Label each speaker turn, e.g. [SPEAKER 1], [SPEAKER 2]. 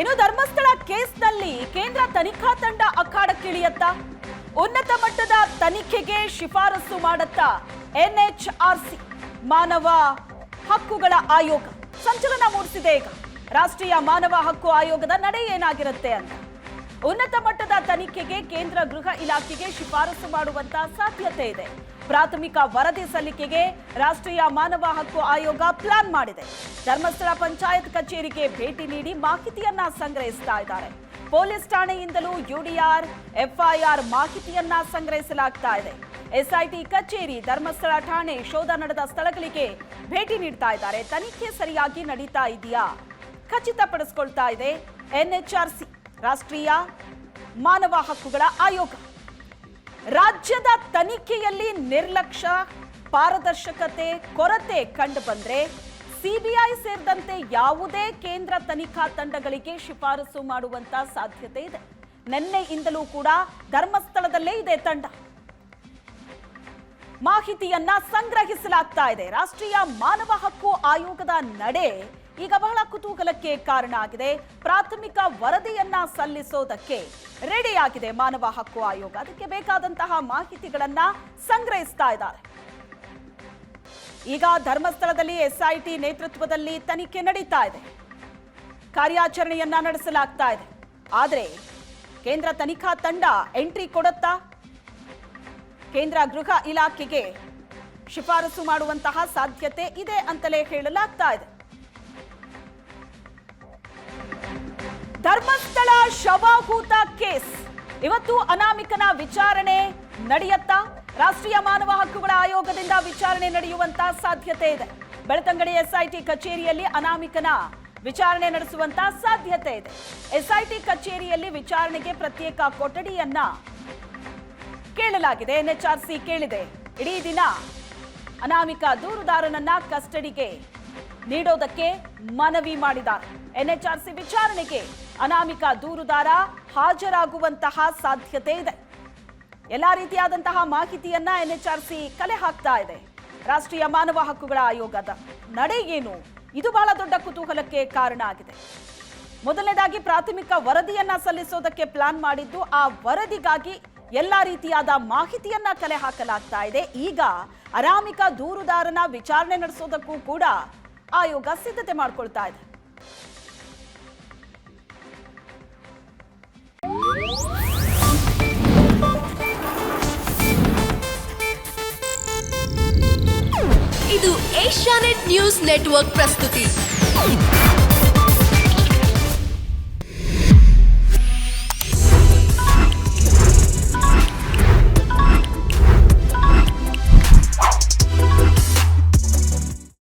[SPEAKER 1] ಇನ್ನು ಧರ್ಮಸ್ಥಳ ಕೇಸ್ನಲ್ಲಿ ಕೇಂದ್ರ ತನಿಖಾ ತಂಡ ಅಖಾಡಕ್ಕಿಳಿಯತ್ತ. ಉನ್ನತ ಮಟ್ಟದ ತನಿಖೆಗೆ ಶಿಫಾರಸು ಮಾಡತ್ತ ಎನ್ಎಚ್ಆರ್ಸಿ. ಮಾನವ ಹಕ್ಕುಗಳ ಆಯೋಗ. ಸಂಚಲನ ಮೂಡಿಸಿದೆ ಈಗ. ರಾಷ್ಟ್ರೀಯ ಮಾನವ ಹಕ್ಕು ಆಯೋಗದ ನಡೆ ಏನಾಗಿರುತ್ತೆ ಅಂತ. ಉನ್ನತ ಮಟ್ಟದ ತನಿಖೆಗೆ ಕೇಂದ್ರ ಗೃಹ ಇಲಾಖೆಗೆ ಶಿಫಾರಸು ಮಾಡುವಂತ ಸಾಧ್ಯತೆ ಇದೆ. ಪ್ರಾಥಮಿಕ ವರದಿ ಸಲ್ಲಿಕೆಗೆ ರಾಷ್ಟ್ರೀಯ ಮಾನವ ಹಕ್ಕು ಆಯೋಗ ಪ್ಲಾನ್ ಮಾಡಿದೆ. ಧರ್ಮಸ್ಥಳ ಪಂಚಾಯತ್ ಕಚೇರಿಗೆ ಭೇಟಿ ನೀಡಿ ಮಾಹಿತಿಯನ್ನ ಸಂಗ್ರಹಿಸ್ತಾ ಇದ್ದಾರೆ. ಪೊಲೀಸ್ ಠಾಣೆಯಿಂದಲೂ ಯುಡಿಆರ್ ಎಫ್ಐಆರ್ ಮಾಹಿತಿಯನ್ನ ಸಂಗ್ರಹಿಸಲಾಗ್ತಾ ಇದೆ. ಎಸ್ಐಟಿ ಕಚೇರಿ, ಧರ್ಮಸ್ಥಳ ಠಾಣೆ ಶೋಧ ನಡೆದ ಸ್ಥಳಗಳಿಗೆ ಭೇಟಿ ನೀಡ್ತಾ ಇದ್ದಾರೆ. ತನಿಖೆ ಸರಿಯಾಗಿ ನಡೀತಾ ಇದೆಯಾ? ಖಚಿತಪಡಿಸಿಕೊಳ್ತಾ ಇದೆ. ಎನ್ಎಚ್ಆರ್ಸಿ ರಾಷ್ಟ್ರೀಯ ಮಾನವ ಹಕ್ಕುಗಳ ಆಯೋಗ. ರಾಜ್ಯದ ತನಿಖೆಯಲ್ಲಿ ನಿರ್ಲಕ್ಷ್ಯ, ಪಾರದರ್ಶಕತೆ, ಕೊರತೆ ಕಂಡು ಬಂದ್ರೆ ಸಿಬಿಐ ಸೇರಿದಂತೆ ಯಾವುದೇ ಕೇಂದ್ರ ತನಿಖಾ ತಂಡಗಳಿಗೆ ಶಿಫಾರಸು ಮಾಡುವಂತ ಸಾಧ್ಯತೆ ಇದೆ. ನಿನ್ನೆಯಿಂದಲೂ ಕೂಡ ಧರ್ಮಸ್ಥಳದಲ್ಲೇ ಇದೆ ತಂಡ. ಮಾಹಿತಿಯನ್ನ ಸಂಗ್ರಹಿಸಲಾಗ್ತಾ ಇದೆ. ರಾಷ್ಟ್ರೀಯ ಮಾನವ ಹಕ್ಕು ಆಯೋಗದ ನಡೆ ಈಗ ಬಹಳ ಕುತೂಹಲಕ್ಕೆ ಕಾರಣ ಆಗಿದೆ. ಪ್ರಾಥಮಿಕ ವರದಿಯನ್ನ ಸಲ್ಲಿಸೋದಕ್ಕೆ ರೆಡಿಯಾಗಿದೆ ಮಾನವ ಹಕ್ಕು ಆಯೋಗ. ಅದಕ್ಕೆ ಬೇಕಾದಂತಹ ಮಾಹಿತಿಗಳನ್ನ ಸಂಗ್ರಹಿಸ್ತಾ ಇದ್ದಾರೆ. ಈಗ ಧರ್ಮಸ್ಥಳದಲ್ಲಿ ಎಸ್ಐಟಿ ನೇತೃತ್ವದಲ್ಲಿ ತನಿಖೆ ನಡೀತಾ ಇದೆ. ಕಾರ್ಯಾಚರಣೆಯನ್ನ ನಡೆಸಲಾಗ್ತಾ ಇದೆ. ಆದರೆ ಕೇಂದ್ರ ತನಿಖಾ ತಂಡ ಎಂಟ್ರಿ ಕೊಡುತ್ತಾ ಕೇಂದ್ರ ಗೃಹ ಇಲಾಖೆಗೆ ಶಿಫಾರಸು ಮಾಡುವಂತಹ ಸಾಧ್ಯತೆ ಇದೆ ಅಂತಲೇ ಹೇಳಲಾಗ್ತಾ ಇದೆ. ಧರ್ಮಸ್ಥಳ ಶವಹೂತ ಕೇಸ್. ಇವತ್ತು ಅನಾಮಿಕನ ವಿಚಾರಣೆ ನಡೆಯುತ್ತಾ ರಾಷ್ಟ್ರೀಯ ಮಾನವ ಹಕ್ಕುಗಳ ಆಯೋಗದಿಂದ ವಿಚಾರಣೆ ನಡೆಯುವಂತ ಸಾಧ್ಯತೆ ಇದೆ. ಬೆಳತಂಗಡಿ ಎಸ್ಐಟಿ ಕಚೇರಿಯಲ್ಲಿ ಅನಾಮಿಕನ ವಿಚಾರಣೆ ನಡೆಸುವಂತ ಸಾಧ್ಯತೆ ಇದೆ. ಎಸ್ಐಟಿ ಕಚೇರಿಯಲ್ಲಿ ವಿಚಾರಣೆಗೆ ಪ್ರತ್ಯೇಕ ಕೊಠಡಿಯನ್ನ ಕೇಳಲಾಗಿದೆ. ಎನ್ಎಚ್ಆರ್ಸಿ ಕೇಳಿದೆ. ಇಡೀ ದಿನ ಅನಾಮಿಕ ದೂರುದಾರನನ್ನ ಕಸ್ಟಡಿಗೆ ನೀಡೋದಕ್ಕೆ ಮನವಿ ಮಾಡಿದ್ದಾರೆ. ಎನ್ಎಚ್ಆರ್ಸಿ ವಿಚಾರಣೆಗೆ ಅನಾಮಿಕ ದೂರುದಾರ ಹಾಜರಾಗುವಂತಹ ಸಾಧ್ಯತೆ ಇದೆ. ಎಲ್ಲ ರೀತಿಯಾದಂತಹ ಮಾಹಿತಿಯನ್ನ ಎನ್ಎಚ್ಆರ್ಸಿ ಕಲೆ ಹಾಕ್ತಾ ಇದೆ. ರಾಷ್ಟ್ರೀಯ ಮಾನವ ಹಕ್ಕುಗಳ ಆಯೋಗದ ನಡೆ ಏನು? ಇದು ಬಹಳ ದೊಡ್ಡ ಕುತೂಹಲಕ್ಕೆ ಕಾರಣ ಆಗಿದೆ. ಮೊದಲನೇದಾಗಿ ಪ್ರಾಥಮಿಕ ವರದಿಯನ್ನ ಸಲ್ಲಿಸೋದಕ್ಕೆ ಪ್ಲಾನ್ ಮಾಡಿದ್ದು ಆ ವರದಿಗಾಗಿ ಎಲ್ಲಾ ರೀತಿಯಾದ ಮಾಹಿತಿಯನ್ನ ಕಲೆ ಹಾಕಲಾಗ್ತಾ ಇದೆ. ಈಗ ಅರಾಮಿಕ ದೂರುದಾರನ ವಿಚಾರಣೆ ನಡೆಸೋದಕ್ಕೂ ಕೂಡ ಆಯೋಗ ಸಿದ್ಧತೆ ಮಾಡ್ಕೊಳ್ತಾ ಇದೆ.
[SPEAKER 2] ಇದು ಏಷ್ಯಾನೆಟ್ ನ್ಯೂಸ್ ನೆಟ್ವರ್ಕ್ ಪ್ರಸ್ತುತಿ.